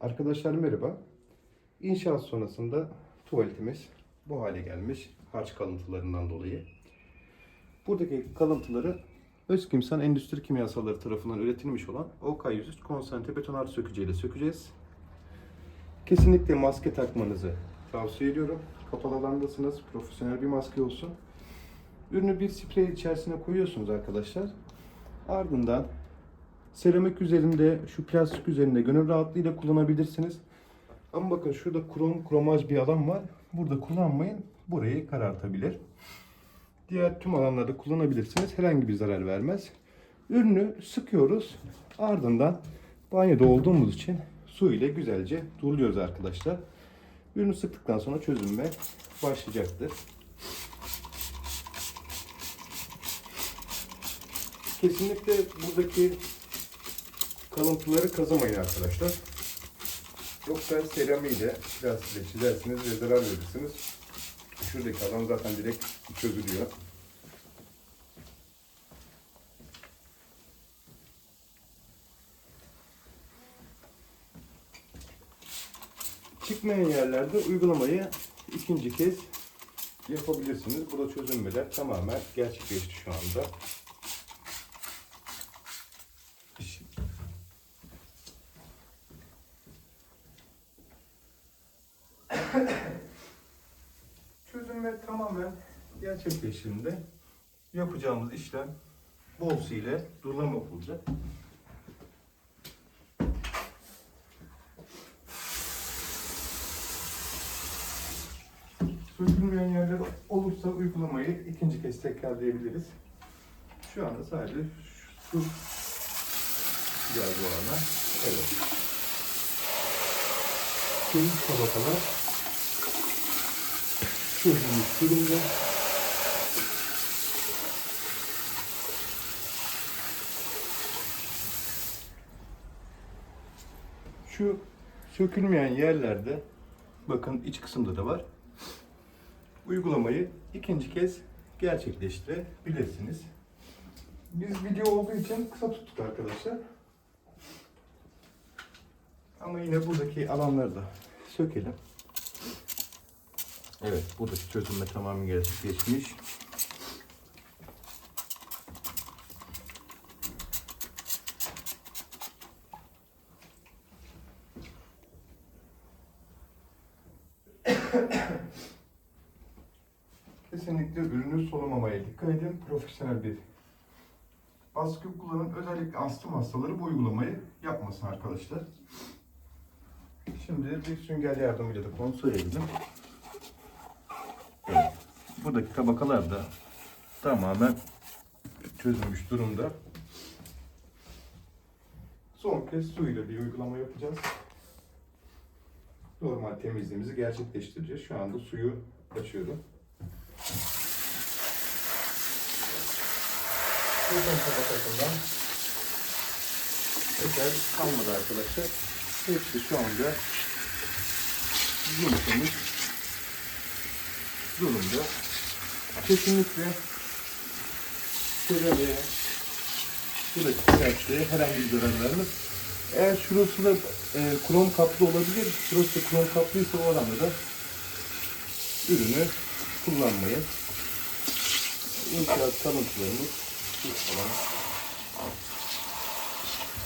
Arkadaşlar merhaba. İnşaat sonrasında tuvaletimiz bu hale gelmiş harç kalıntılarından dolayı. Buradaki kalıntıları Özkimsan Endüstri Kimyasalları tarafından üretilmiş olan OK100 konsantre betonarme sökücüyle sökeceğiz. Kesinlikle maske takmanızı tavsiye ediyorum. Kapalı alandasınız, profesyonel bir maske olsun. Ürünü bir sprey içerisine koyuyorsunuz arkadaşlar. Ardından seramik üzerinde, şu plastik üzerinde gönül rahatlığıyla kullanabilirsiniz. Ama bakın şurada krom, kromaj bir alan var. Burada kullanmayın. Burayı karartabilir. Diğer tüm alanlarda kullanabilirsiniz. Herhangi bir zarar vermez. Ürünü sıkıyoruz. Ardından banyoda olduğumuz için su ile güzelce duruluyoruz arkadaşlar. Ürünü sıktıktan sonra çözünme başlayacaktır. Kesinlikle buradaki kalıntıları kazımayın arkadaşlar. Yoksa seramiğiyle plastiğiyle çizersiniz ve zarar verirsiniz. Şuradaki alan zaten direkt çözülüyor. Çıkmayan yerlerde uygulamayı ikinci kez yapabilirsiniz. Burada çözünmeler tamamen gerçekleşti şu anda. Çözünme tamamen gerçekleştiğinde yapacağımız işlem bol su ile durulama yapılacak. Sökülmeyen yerler olursa uygulamayı ikinci kez tekrarlayabiliriz. Şu anda sadece şu geldi bu ana. Evet. Tüm tabakalar çözülmüş durumda. Şu sökülmeyen yerlerde bakın iç kısımda da var. Uygulamayı ikinci kez gerçekleştirebilirsiniz. Biz video olduğu için kısa tuttuk arkadaşlar. Ama yine buradaki alanları da sökelim. Evet, buradaki çözünme tamamen gerçekleşmiş. Kesinlikle ürünü solumamaya dikkat edin. Profesyonel bir baskı kullanın. Özellikle astım hastaları bu uygulamayı yapmasın arkadaşlar. Şimdi bir sünger yardımıyla da kontrol edelim. Buradaki tabakalar da tamamen çözülmüş durumda. Son kez su ile bir uygulama yapacağız. Normal temizliğimizi gerçekleştireceğiz. Şu anda suyu açıyorum. Beton tabakasından eser kalmadı arkadaşlar. Hepsi şu anda yumuşamış durumda. Kesinlikle seramiğe buradaki sertliğe herhangi bir zarar vermez. Eğer şurası da e, krom kaplı olabilir, şurası da krom kaplıysa o oranda da ürünü kullanmayın. İnşaat kalıntılarımız falan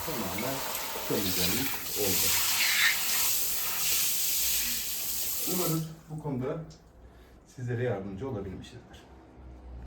tamamen temizlenmiş oldu. Umarız bu konuda sizlere yardımcı olabilmişizdir.